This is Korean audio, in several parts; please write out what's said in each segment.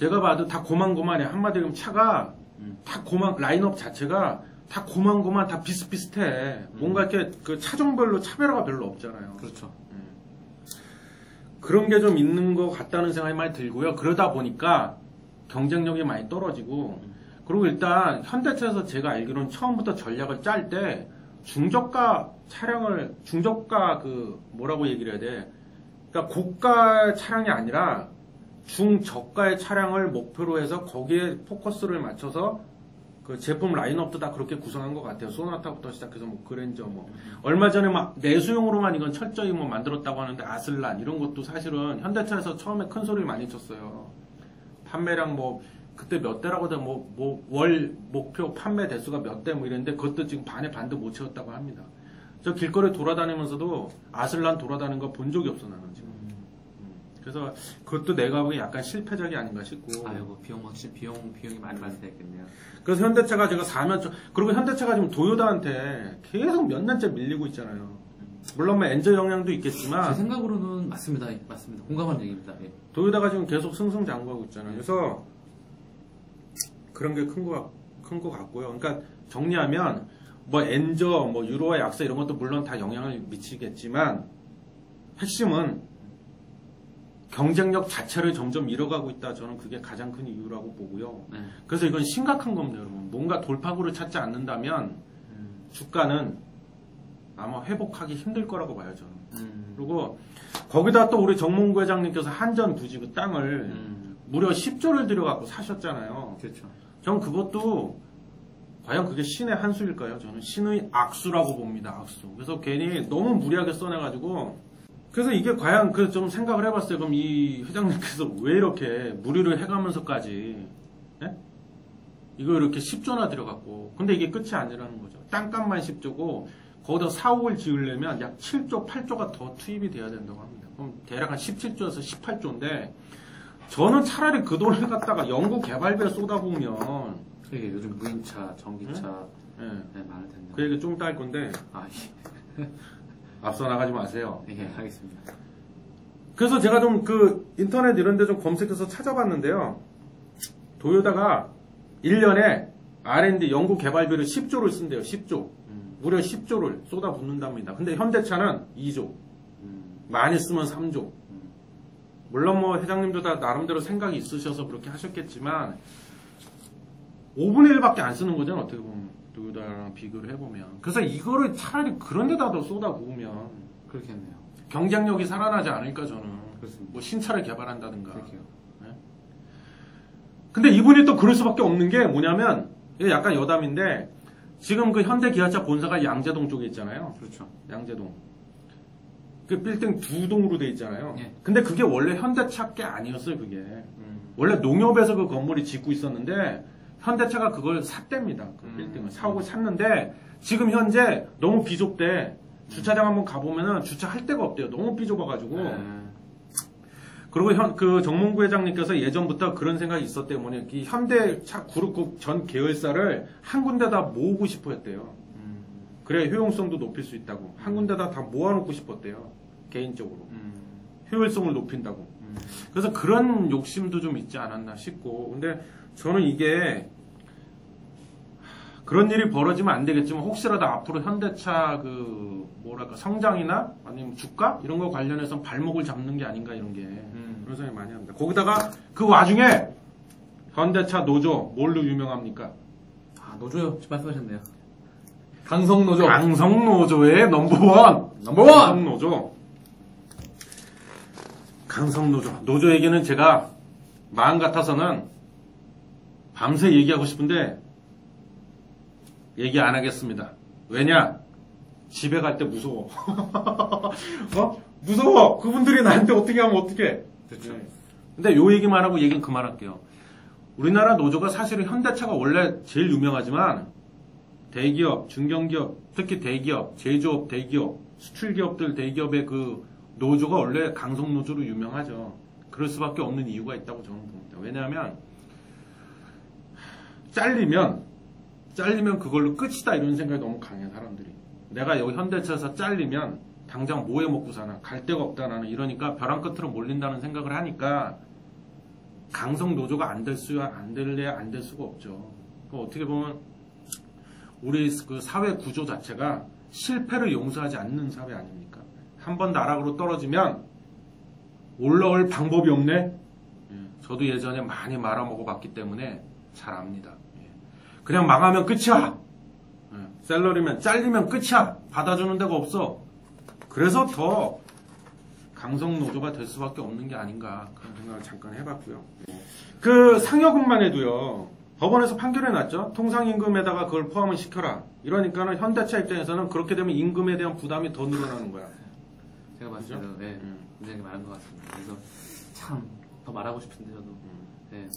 제가 봐도 다 고만고만해. 한마디로 차가 음. 다 고만, 라인업 자체가 다 고만고만 다 비슷비슷해. 뭔가 이렇게 그 차종별로 차별화가 별로 없잖아요. 그렇죠. 그런 게 좀 있는 것 같다는 생각이 많이 들고요. 그러다 보니까 경쟁력이 많이 떨어지고 그리고 일단 현대차에서 제가 알기로는 처음부터 전략을 짤 때 중저가 차량을 중저가 그 뭐라고 얘기를 해야 돼? 그러니까 고가 차량이 아니라 중저가의 차량을 목표로 해서 거기에 포커스를 맞춰서 그 제품 라인업도 다 그렇게 구성한 것 같아요. 소나타부터 시작해서 뭐 그랜저 뭐 얼마 전에 막 내수용으로만 이건 철저히 뭐 만들었다고 하는데 아슬란 이런 것도 사실은 현대차에서 처음에 큰 소리를 많이 쳤어요. 판매량 뭐 그때 몇 대라고 해도 뭐뭐 월 목표 판매 대수가 몇 대 뭐 이랬는데 그것도 지금 반에 반도 못 채웠다고 합니다. 저 길거리 돌아다니면서도 아슬란 돌아다니는 거 본 적이 없어 나는 지금. 음. 그래서 그것도 내가 보기엔 약간 실패작이 아닌가 싶고. 아이고 비용 확실히 비용 비용이 많이 발생했겠네요. 그래서 현대차가 제가 사면 좀- 그리고 현대차가 지금 도요다한테 계속 몇 년째 밀리고 있잖아요. 물론 뭐 엔저 영향도 제 있겠지만 생각으로는 맞습니다. 맞습니다. 공감하는 얘기입니다. 예. 도요다가 지금 계속 승승장구하고 있잖아요. 그래서 그런 게 큰 거 큰 거 같고요. 그러니까 정리하면 뭐 엔저, 뭐 유로와 약세 이런 것도 물론 다 영향을 미치겠지만 핵심은 경쟁력 자체를 점점 잃어가고 있다. 저는 그게 가장 큰 이유라고 보고요. 네. 그래서 이건 심각한 겁니다, 여러분. 뭔가 돌파구를 찾지 않는다면 음. 주가는 아마 회복하기 힘들 거라고 봐요, 저는. 음. 그리고 거기다 또 우리 정몽구 회장님께서 한전 부지 그 땅을 음. 무려 10조를 들여갖고 사셨잖아요. 그렇죠. 전 그것도 과연 그게 신의 한 수일까요? 저는 신의 악수라고 봅니다, 악수. 그래서 괜히 너무 무리하게 써내가지고 그래서 이게 과연 그 좀 생각을 해봤어요. 그럼 이 회장님께서 왜 이렇게 무리를 해가면서까지 예? 이거 이렇게 10조나 들여갖고 근데 이게 끝이 아니라는 거죠. 땅값만 10조고 거기다 사옥을 지으려면 약 7조, 8조가 더 투입이 돼야 된다고 합니다. 그럼 대략 한 17조에서 18조인데 저는 차라리 그 돈을 갖다가 연구 개발비에 쏟아부으면 그게 요즘 무인차, 전기차 예, 네, 많을 텐데. 그 얘기 좀할 건데 아, 예. 앞서 나가지 마세요. 예, 알겠습니다. 그래서 제가 좀 그 인터넷 이런 데 좀 검색해서 찾아봤는데요. 도요다가 1년에 R&D 연구 개발비를 10조를 쓴대요. 10조. 음. 무려 10조를 쏟아붓는답니다. 근데 현대차는 2조. 음. 많이 쓰면 3조. 음. 물론 뭐 회장님도 다 나름대로 생각이 있으셔서 그렇게 하셨겠지만 5분의 1밖에 안 쓰는 거잖아 어떻게 보면 도요다랑 비교를 해보면 그래서 이거를 차라리 그런 데다 더 쏟아부으면 그렇겠네요. 경쟁력이 살아나지 않을까 저는 그렇습니다. 뭐 신차를 개발한다든가 그렇게요. 근데 이분이 또 그럴 수밖에 없는 게 뭐냐면 약간 여담인데 지금 그 현대 기아차 본사가 양재동 쪽에 있잖아요 그렇죠. 양재동 그 빌딩 두 동으로 돼 있잖아요 예. 근데 그게 원래 현대차 게 아니었어요 그게 음. 원래 농협에서 그 건물이 짓고 있었는데 현대차가 그걸 샀답니다. 그 음. 빌딩을 사옥을 샀는데 지금 현재 너무 비좁대. 주차장 한번 가보면은 주차할 데가 없대요. 너무 비좁아가지고. 네. 그리고 현, 그 정몽구 회장님께서 예전부터 그런 생각이 있었대요. 뭐냐, 이 현대차 그룹국 전 계열사를 한 군데다 모으고 싶어 했대요. 음. 그래야 효용성도 높일 수 있다고. 한 군데다 다 모아놓고 싶었대요. 개인적으로. 음. 효율성을 높인다고. 음. 그래서 그런 욕심도 좀 있지 않았나 싶고 근데 저는 이게 그런 일이 벌어지면 안 되겠지만 혹시라도 앞으로 현대차 그 뭐랄까 성장이나 아니면 주가 이런 거 관련해서 발목을 잡는 게 아닌가 이런 게 음. 그런 생각이 많이 합니다. 거기다가 그 와중에 현대차 노조 뭘로 유명합니까? 아, 노조요. 말씀하셨네요. 강성 노조. 강성 노조의 넘버원 넘버원! 강성 노조 강성 노조 노조 얘기는 제가 마음 같아서는 밤새 얘기하고 싶은데 얘기 안 하겠습니다. 왜냐? 집에 갈 때 무서워. 어? 무서워. 그분들이 나한테 어떻게 하면 어떻게? 그렇죠. 근데 요 얘기만 하고 얘기는 그만할게요. 우리나라 노조가 사실은 현대차가 원래 제일 유명하지만 대기업, 중견기업, 특히 대기업, 제조업, 대기업, 수출기업들 대기업의 그 노조가 원래 강성 노조로 유명하죠. 그럴 수밖에 없는 이유가 있다고 저는 봅니다. 왜냐하면 잘리면 잘리면 그걸로 끝이다 이런 생각이 너무 강해 사람들이. 내가 여기 현대차에서 잘리면 당장 뭐해 먹고 사나 갈 데가 없다 나는 이러니까 벼랑 끝으로 몰린다는 생각을 하니까 강성 노조가 안 될 수야 안 될래 안될 수가 없죠. 그 어떻게 보면 우리 그 사회 구조 자체가 실패를 용서하지 않는 사회 아닙니까? 한 번 나락으로 떨어지면 올라올 방법이 없네. 예, 저도 예전에 많이 말아먹어 봤기 때문에 잘 압니다. 예. 그냥 망하면 끝이야. 예, 셀러리면 잘리면 끝이야. 받아주는 데가 없어. 그래서 더 강성 노조가 될 수밖에 없는 게 아닌가 그런 생각을 잠깐 해봤고요. 그 상여금만 해도요. 법원에서 판결해 놨죠. 통상임금에다가 그걸 포함을 시켜라. 이러니까는 현대차 입장에서는 그렇게 되면 임금에 대한 부담이 더 늘어나는 거야. 제가 봤을 때는 네, 음. 굉장히 많은 것 같습니다. 그래서 참 더 말하고 싶은데 저도 네.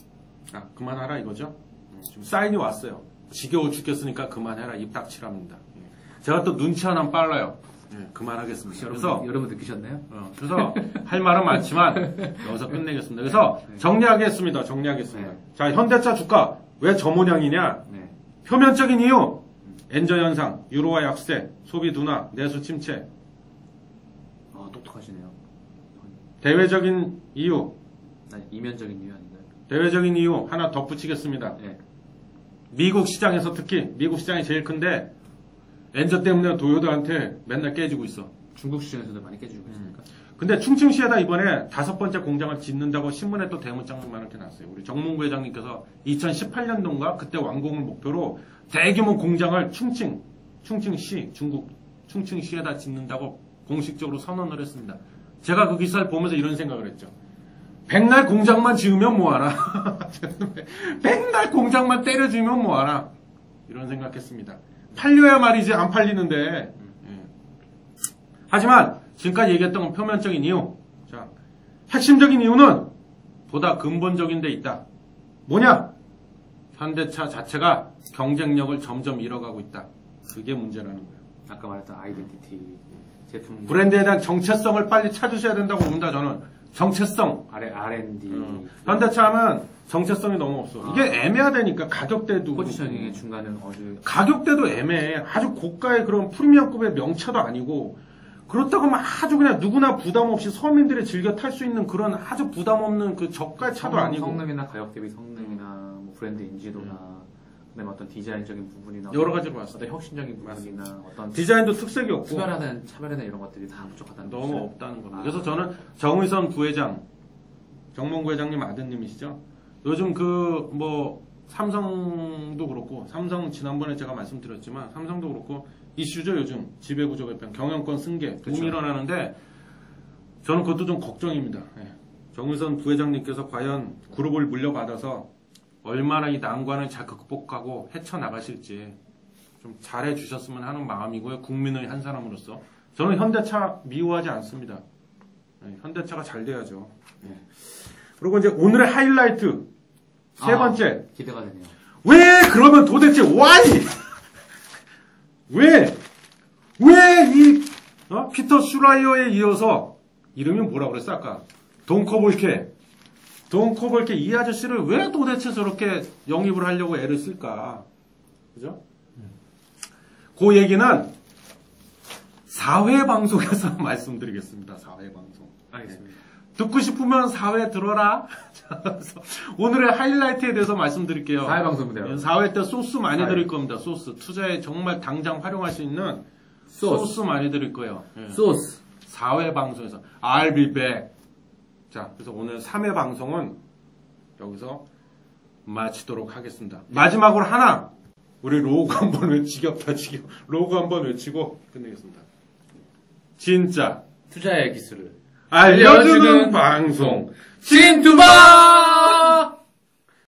아, 그만하라 이거죠? 음, 지금 사인이 왔어요. 지겨워 죽겠으니까 그만해라. 입 닥치랍니다. 예. 제가 또 눈치 하나 빨라요. 예, 그만하겠습니다. 여러분, 그래서 여러분 느끼셨나요? 어, 그래서 할 말은 많지만 여기서 끝내겠습니다. 그래서 정리하겠습니다. 정리하겠습니다. 네. 자, 현대차 주가 왜 저 모양이냐? 네. 표면적인 이유, 엔저 현상, 유로화 약세, 소비 둔화, 내수 침체. 어, 똑똑하시네요. 대외적인 이유, 나 이면적인 이유 아닌가요? 대외적인 이유 하나 덧붙이겠습니다. 네. 미국 시장에서 특히 미국 시장이 제일 큰데 엔저 때문에 도요도한테 맨날 깨지고 있어. 중국 시장에서도 많이 깨지고 있습니까? 근데 충칭시에다 이번에 다섯 번째 공장을 짓는다고 신문에 또 대문장만 이렇게 났어요. 우리 정문구 회장님께서 2018년도인가 그때 완공을 목표로 대규모 공장을 충칭, 충칭시, 중국 충칭시에다 짓는다고 공식적으로 선언을 했습니다. 제가 그 기사를 보면서 이런 생각을 했죠. 백날 공장만 지으면 뭐하나? 백날 공장만 때려주면 뭐하나? 이런 생각했습니다. 팔려야 말이지 안 팔리는데. 예. 하지만 지금까지 얘기했던 건 표면적인 이유. 자, 핵심적인 이유는 보다 근본적인 데 있다. 뭐냐? 현대차 자체가 경쟁력을 점점 잃어가고 있다. 그게 문제라는 거예요. 아까 말했던 아이덴티티 제품 브랜드에 대한 정체성을 빨리 찾으셔야 된다고 봅니다, 저는. 정체성. R, R&D 음. 현대차 하면 정체성이 너무 없어. 이게 애매하다니까, 가격대도. 포지셔닝의 중간에 어주 가격대도 애매해. 아주 고가의 그런 프리미엄급의 명차도 아니고 그렇다고 막 아주 그냥 누구나 부담 없이 서민들이 즐겨 탈 수 있는 그런 아주 부담 없는 그 저가 차도 아니고 성능이나 가격 대비 성능이나 뭐 브랜드 인지도나 그다음에 어떤 디자인적인 부분이나 여러 가지로 봤어. 어떤 혁신적인 부분이나 어떤 디자인도 특색이 없고 차별화된 차별화된 이런 것들이 다 부족하다는 너무 거죠. 없다는 겁니다. 아. 그래서 저는 정의선 부회장, 정몽구 회장님 아드님이시죠. 요즘 그 뭐 삼성도 그렇고 삼성 지난번에 제가 말씀드렸지만 삼성도 그렇고 이슈죠 요즘 지배구조 개편 경영권 승계 붐이 그쵸. 일어나는데 저는 그것도 좀 걱정입니다. 예. 정의선 부회장님께서 과연 그룹을 물려받아서 얼마나 이 난관을 잘 극복하고 헤쳐나가실지 좀 잘해 주셨으면 하는 마음이고요. 국민의 한 사람으로서. 저는 현대차 미워하지 않습니다. 네, 현대차가 잘 돼야죠. 네. 그리고 이제 오늘의 하이라이트. 세 아. 번째. 기대가 되네요. 왜 그러면 도대체 why? 왜? 왜 이 피터 슈라이어에 이어서 이름이 뭐라 그랬어 아까? 돈코볼케. 돈 코볼케 이 아저씨를 왜 도대체 저렇게 영입을 하려고 애를 쓸까? 그죠? 그 얘기는 4회 방송에서 말씀드리겠습니다. 4회 방송. 알겠습니다. 듣고 싶으면 4회 들어라. 오늘의 하이라이트에 대해서 말씀드릴게요. 사회. 여러분. 4회 때 소스 많이 사회. 드릴 겁니다. 소스. 투자에 정말 당장 활용할 수 있는 소스. 소스, 많이 드릴 거예요. 예. 소스. 4회 방송에서 I'll be back. 자, 그래서 오늘 3회 방송은 여기서 마치도록 하겠습니다. 마지막으로 하나 우리 로고 한번 외 지겹다 지겹. 로고 한번 외치고 끝내겠습니다. 진짜 투자의 기술을 알려주는 알려주는 방송 진투바